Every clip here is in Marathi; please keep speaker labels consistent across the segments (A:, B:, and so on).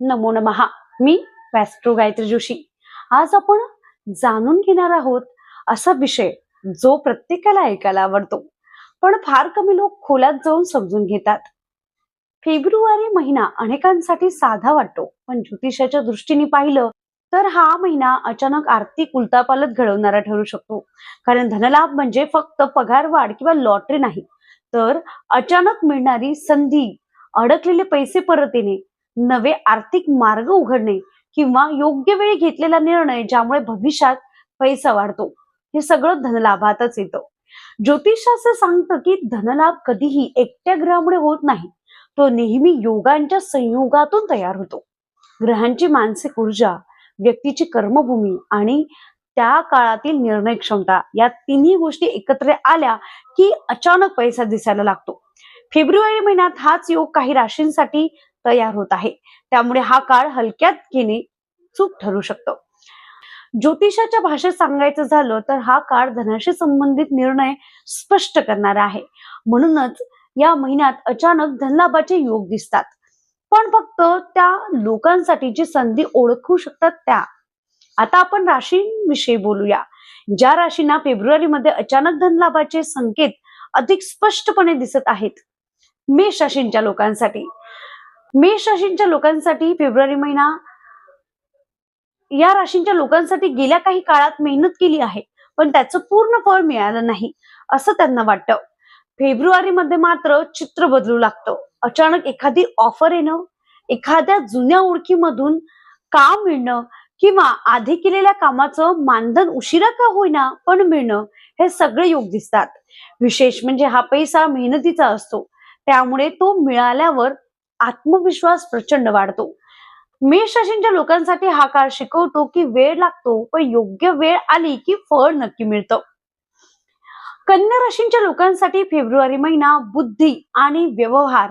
A: नमो नमहा मी वॅस्ट्रो गायत्री जोशी. आज आपण जाणून घेणार आहोत असा विषय जो प्रत्येकाला ऐकायला आवडतो. पण फार कमी लोक खोलात जाऊन समजून घेतात. फेब्रुवारी महिना अनेकांसाठी साधा वाटतो. पण ज्योतिषाच्या दृष्टीने पाहिलं तर हा महिना अचानक आर्थिक उलतापालत घडवणारा ठरू शकतो. कारण धनलाभ म्हणजे फक्त पगार वाढ किंवा लॉटरी नाही तर अचानक मिळणारी संधी अडकलेले पैसे परत येणे नवे आर्थिक मार्ग उघडणे किंवा योग्य वेळी घेतलेला निर्णय ज्यामुळे भविष्यात पैसा वाढतो. हे सगळं धनलाभातच येतं. ज्योतिषशास्त्र सांगतं की धनलाभ कधीही एकट्या ग्रहामुळे होत नाही. तो नेहमी योगांच्या संयोगातून तयार होतो. ग्रहांची मानसिक ऊर्जा व्यक्तीची कर्मभूमी आणि त्या काळातील निर्णय क्षमता या तिन्ही गोष्टी एकत्र आल्या की अचानक पैसा दिसायला लागतो. फेब्रुवारी महिन्यात हाच योग काही राशींसाठी तयार होत आहे. त्यामुळे हा काळ हलक्यात घेणे चूक ठरू शकतो. ज्योतिषाच्या भाषेत सांगायचं झालं तर हा काळ धनाशी संबंधित निर्णय स्पष्ट करणारा आहे. म्हणूनच या महिन्यात अचानक धनलाभाचे योग दिसतात. पण फक्त त्या लोकांसाठी जी संधी ओळखू शकतात त्या. आता आपण राशींविषयी बोलूया. ज्या राशींना फेब्रुवारीमध्ये अचानक धनलाभाचे संकेत अधिक स्पष्टपणे दिसत आहेत. मेष राशींच्या लोकांसाठी. मेष राशींच्या लोकांसाठी फेब्रुवारी महिना या राशींच्या लोकांसाठी गेल्या काही काळात मेहनत केली आहे पण त्याचं पूर्ण फळ मिळालं नाही असं त्यांना वाटतं. फेब्रुवारीमध्ये मात्र चित्र बदलू लागतं. अचानक एखादी ऑफर येणं एखाद्या जुन्या ओळखीमधून काम मिळणं किंवा आधी केलेल्या कामाचं मानधन उशिरा का होईना पण मिळणं हे सगळे योग दिसतात. विशेष म्हणजे हा पैसा मेहनतीचा असतो. त्यामुळे तो मिळाल्यावर आत्मविश्वास प्रचंड वाढतो. मेष राशींच्या लोकांसाठी हा काळ शिकवतो की वेळ लागतो पण योग्य वेळ आली की फळ नक्की मिळतं. कन्या राशींच्या लोकांसाठी फेब्रुवारी महिना बुद्धी आणि व्यवहार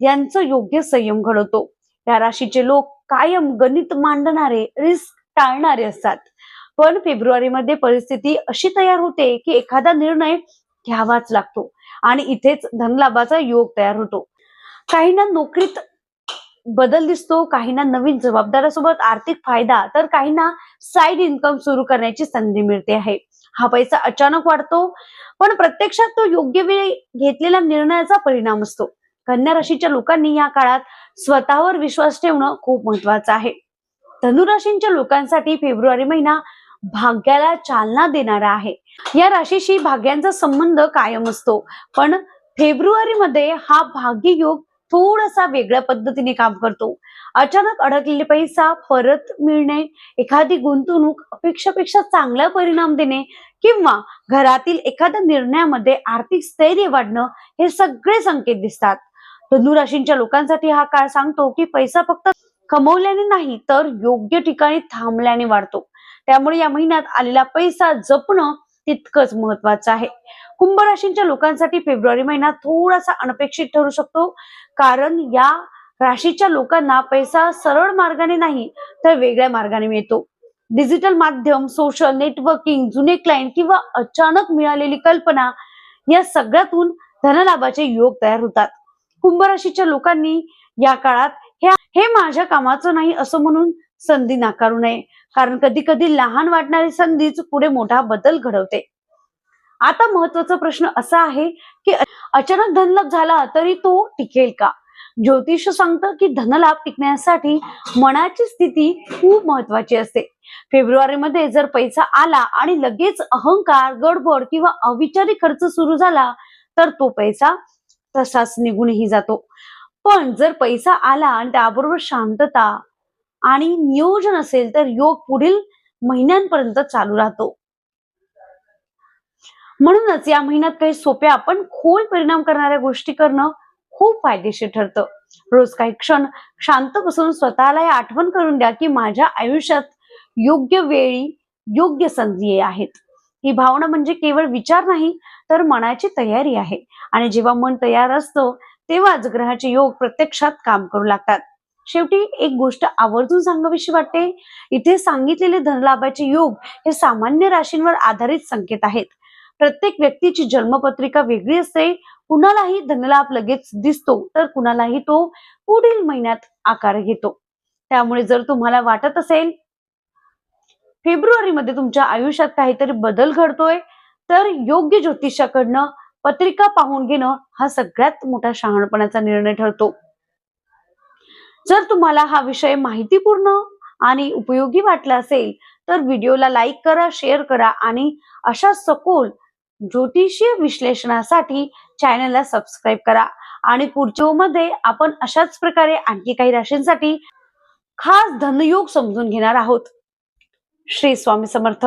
A: यांचं योग्य संयम घडवतो. या राशीचे लोक कायम गणित मांडणारे रिस्क टाळणारे असतात. पण फेब्रुवारीमध्ये परिस्थिती अशी तयार होते की एखादा निर्णय घ्यावाच लागतो आणि इथेच धनलाभाचा योग तयार होतो. काहींना नोकरीत बदल दिसतो काहींना नवीन जबाबदाऱ्यासोबत आर्थिक फायदा तर काहींना साईड इन्कम सुरू करण्याची संधी मिळते आहे. हा पैसा अचानक वाढतो पण प्रत्यक्षात तो योग्य वेळी घेतलेल्या निर्णयाचा परिणाम असतो. कन्या राशीच्या लोकांनी या काळात स्वतःवर विश्वास ठेवणं खूप महत्वाचं आहे. धनुराशींच्या लोकांसाठी फेब्रुवारी महिना भाग्याला चालना देणारा आहे. या राशीशी भाग्यांचा संबंध कायम असतो पण फेब्रुवारीमध्ये हा भाग्य योग थोडासा वेगळ्या पद्धतीने काम करतो. अचानक अडकलेले पैसा परत मिळणे एखादी गुंतवणूक अपेक्षापेक्षा चांगला परिणाम देणे किंवा घरातील एखाद्या निर्णयामध्ये आर्थिक स्थैर्य वाढणं हे सगळे संकेत दिसतात. धनुराशींच्या लोकांसाठी हा काळ सांगतो की पैसा फक्त कमवल्याने नाही तर योग्य ठिकाणी थांबल्याने वाढतो. त्यामुळे या महिन्यात आलेला पैसा जपणं तितकंच महत्वाचं आहे. कुंभ राशींच्या लोकांसाठी फेब्रुवारी महिना थोडासा अनपेक्षित ठरू शकतो. कारण या राशीच्या लोकांना पैसा सरळ मार्गाने नाही तर वेगळ्या मार्गाने मिळतो. डिजिटल माध्यम सोशल नेटवर्किंग जुने क्लायंट किंवा अचानक मिळालेली कल्पना या सगळ्यातून धनलाभाचे योग तयार होतात. कुंभ राशीच्या लोकांनी या काळात हे हे माझ्या कामाचं नाही असं म्हणून संधी नाकारू नये. कारण कधी कधी लहान वाटणारी संधीच पुढे मोठा बदल घडवते. आता महत्त्वाचा प्रश्न असा आहे की अचानक धनलाभ झाला तरी तो टिकेल का? ज्योतिष सांगतं की धनलाभ टिकण्यासाठी मनाची स्थिती खूप महत्वाची असते. फेब्रुवारीमध्ये जर पैसा आला आणि लगेच अहंकार गडबड किंवा अविचारी खर्च सुरू झाला तर तो पैसा तसाच निघूनही जातो. पण जर पैसा आला आणि त्याबरोबर शांतता आणि नियोजन असेल तर योग पुढील महिन्यांपर्यंत चालू राहतो. म्हणूनच या महिन्यात काही सोप्या पण खोल परिणाम करणाऱ्या गोष्टी करणं खूप फायदेशीर ठरतं. रोज काही क्षण शांत बसून स्वतःला आठवण करून द्या की माझ्या आयुष्यात योग्य वेळी योग्य संधी आहेत. ही भावना म्हणजे केवळ विचार नाही तर मनाची तयारी आहे. आणि जेव्हा मन तयार असतं तेव्हाच ग्रहाचे योग प्रत्यक्षात काम करू लागतात. शेवटी एक गोष्ट आवर्जून सांगावीशी वाटते. इथे सांगितलेले धनलाभाचे योग हे सामान्य राशींवर आधारित संकेत आहेत. प्रत्येक व्यक्तीची जन्मपत्रिका वेगळी असते. कुणालाही धनलाभ लगेच दिसतो तर कुणालाही तो पुढील महिन्यात आकार घेतो. त्यामुळे जर तुम्हाला वाटत असेल फेब्रुवारीमध्ये तुमच्या आयुष्यात काहीतरी बदल घडतोय तर योग्य ज्योतिषाकडनं पत्रिका पाहून घेणं हा सगळ्यात मोठा शहाणपणाचा निर्णय ठरतो. जर तुम्हाला हा विषय माहितीपूर्ण आणि उपयोगी वाटला असेल तर व्हिडिओला लाईक करा शेअर करा आणि अशा सखोल ज्योतिषीय विश्लेषणासाठी चॅनलला सबस्क्राईब करा. आणि पुढच्या मध्ये आपण अशाच प्रकारे आणखी काही राशींसाठी खास धनयोग समजून घेणार आहोत. श्री स्वामी समर्थ.